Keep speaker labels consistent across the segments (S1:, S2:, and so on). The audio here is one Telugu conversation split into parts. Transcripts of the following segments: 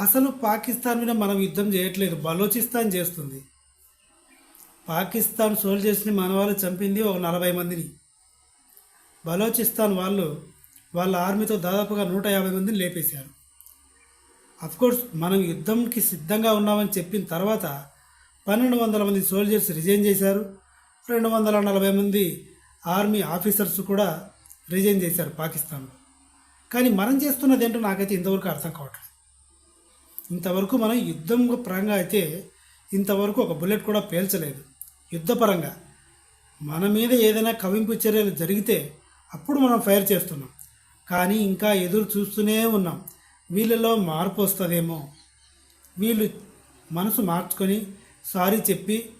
S1: అసలు పాకిస్తాన్ మీద మనం యుద్ధం చేయట్లేదు. బలోచిస్తాన్ చేస్తుంది. పాకిస్తాన్ సోల్జర్స్ని మన వాళ్ళు చంపింది ఒక నలభై మందిని. బలోచిస్తాన్ వాళ్ళు వాళ్ళ ఆర్మీతో దాదాపుగా నూట యాభై మందిని లేపేశారు. కోర్స్ మనం యుద్ధంకి సిద్ధంగా ఉన్నామని చెప్పిన తర్వాత పన్నెండు వందల మంది సోల్జర్స్ రిజైన్ చేశారు. రెండు వందల నలభై మంది ఆర్మీ ఆఫీసర్స్ కూడా రిజైన్ చేశారు పాకిస్తాన్లో. కానీ మనం చేస్తున్నది ఏంటో నాకైతే ఇంతవరకు అర్థం కావట్లేదు. ఇంతవరకు మనం యుద్ధం పరంగా అయితే ఇంతవరకు ఒక బుల్లెట్ కూడా పేల్చలేదు. యుద్ధపరంగా. మన మీద ఏదైనా కవింపు చర్యలు జరిగితే అప్పుడు మనం ఫైర్ చేస్తున్నాం. కానీ ఇంకా ఎదురు చూస్తూనే ఉన్నాం. వీళ్ళలో మార్పు వస్తుందేమో. వీళ్ళు మనసు మార్చుకొని సారీ చెప్పి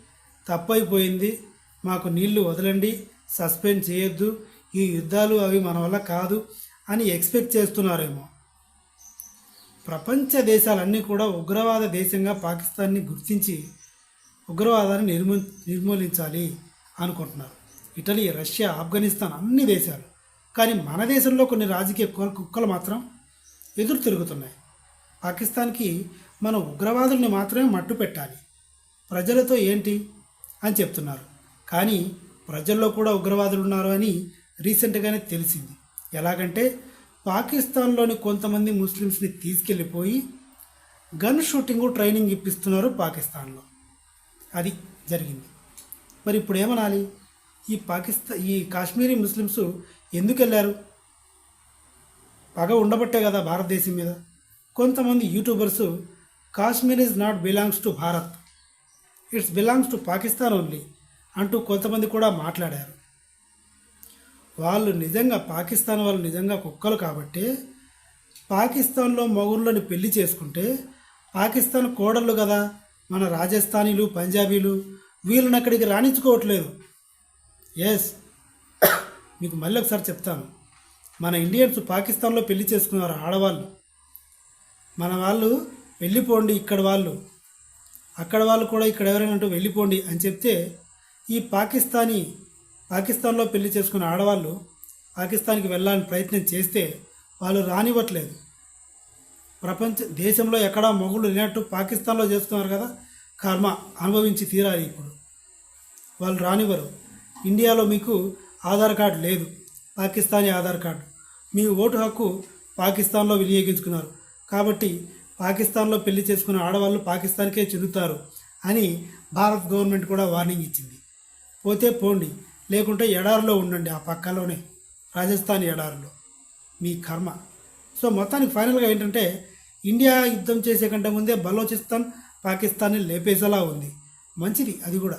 S1: తప్పైపోయింది. మాకు నీళ్ళు వదలండి. సస్పెండ్ చేయొద్దు. ఈ యుద్ధాలు అవి మన వల్ల కాదు అని ఎక్స్పెక్ట్ చేస్తున్నారేమో. ప్రపంచ దేశాలన్నీ కూడా ఉగ్రవాద దేశంగా పాకిస్తాన్ని గుర్తించి ఉగ్రవాదాన్ని నిర్మూ నిర్మూలించాలి అనుకుంటున్నారు. ఇటలీ రష్యా ఆఫ్ఘనిస్తాన్ అన్ని దేశాలు. కానీ మన దేశంలో కొన్ని రాజకీయ కుక్కలు మాత్రం ఎదురు తిరుగుతున్నాయి. పాకిస్తాన్కి మనం ఉగ్రవాదుల్ని మాత్రమే మట్టు పెట్టాలి. ప్రజలతో ఏంటి అని చెప్తున్నారు. కానీ ప్రజల్లో కూడా ఉగ్రవాదులు ఉన్నారు అని రీసెంట్గానే తెలిసింది. ఎలాగంటే పాకిస్తాన్లోని కొంతమంది ముస్లిమ్స్ని తీసుకెళ్ళిపోయి గన్ షూటింగ్ ట్రైనింగ్ ఇప్పిస్తున్నారు పాకిస్తాన్లో. అది జరిగింది. మరి ఇప్పుడు ఏమనాలి? ఈ పాకిస్తాన్ ఈ కాశ్మీరీ ముస్లిమ్స్ ఎందుకు వెళ్ళారు పగ ఉండబట్టే కదా భారతదేశం మీద. కొంతమంది YouTubers Kashmir is not belongs to Bharat. It's belongs to Pakistan only అంటూ కొంతమంది కూడా మాట్లాడారు. వాళ్ళు నిజంగా పాకిస్తాన్ వాళ్ళు నిజంగా కుక్కలు కాబట్టి పాకిస్తాన్లో మగుళ్ళని పెళ్ళి చేసుకుంటే పాకిస్తాన్ కోడళ్ళు కదా మన రాజస్థానీలు పంజాబీలు వీళ్ళని అక్కడికి రాణించుకోవట్లేదు. ఎస్ మీకు మళ్ళీ ఒకసారి చెప్తాను. మన ఇండియన్స్ పాకిస్తాన్లో పెళ్ళి చేసుకున్నారు ఆడవాళ్ళు. మన వాళ్ళు వెళ్ళిపోండి ఇక్కడ వాళ్ళు. అక్కడ వాళ్ళు కూడా ఇక్కడ ఎవరైనా అంటూ వెళ్ళిపోండి అని చెప్తే ఈ పాకిస్తానీ పాకిస్తాన్లో పెళ్ళి చేసుకున్న ఆడవాళ్ళు పాకిస్తాన్కి వెళ్ళాలని ప్రయత్నం చేస్తే వాళ్ళు రానివ్వట్లేదు. ప్రపంచ దేశంలో ఎక్కడా మొగుళ్ళు లేనట్టు పాకిస్తాన్లో చేస్తున్నారు కదా కర్మ అనుభవించి తీరాలి ఇప్పుడు. వాళ్ళు రానివ్వరు. ఇండియాలో మీకు ఆధార్ కార్డు లేదు. పాకిస్తానీ ఆధార్ కార్డు. మీ ఓటు హక్కు పాకిస్తాన్లో వినియోగించుకున్నారు. కాబట్టి పాకిస్తాన్లో పెళ్ళి చేసుకున్న ఆడవాళ్ళు పాకిస్తాన్కే చెందుతారు అని భారత్ గవర్నమెంట్ కూడా వార్నింగ్ ఇచ్చింది. పోతే పోండి. లేకుంటే ఎడారిలో ఉండండి ఆ పక్కలోనే రాజస్థాన్ ఎడారిలో. మీ కర్మ. సో మొత్తానికి ఫైనల్గా ఏంటంటే ఇండియా యుద్ధం చేసే కంటే ముందే బలోచిస్తాన్ పాకిస్తాన్ని లేపేసేలా ఉంది. మంచిది అది కూడా.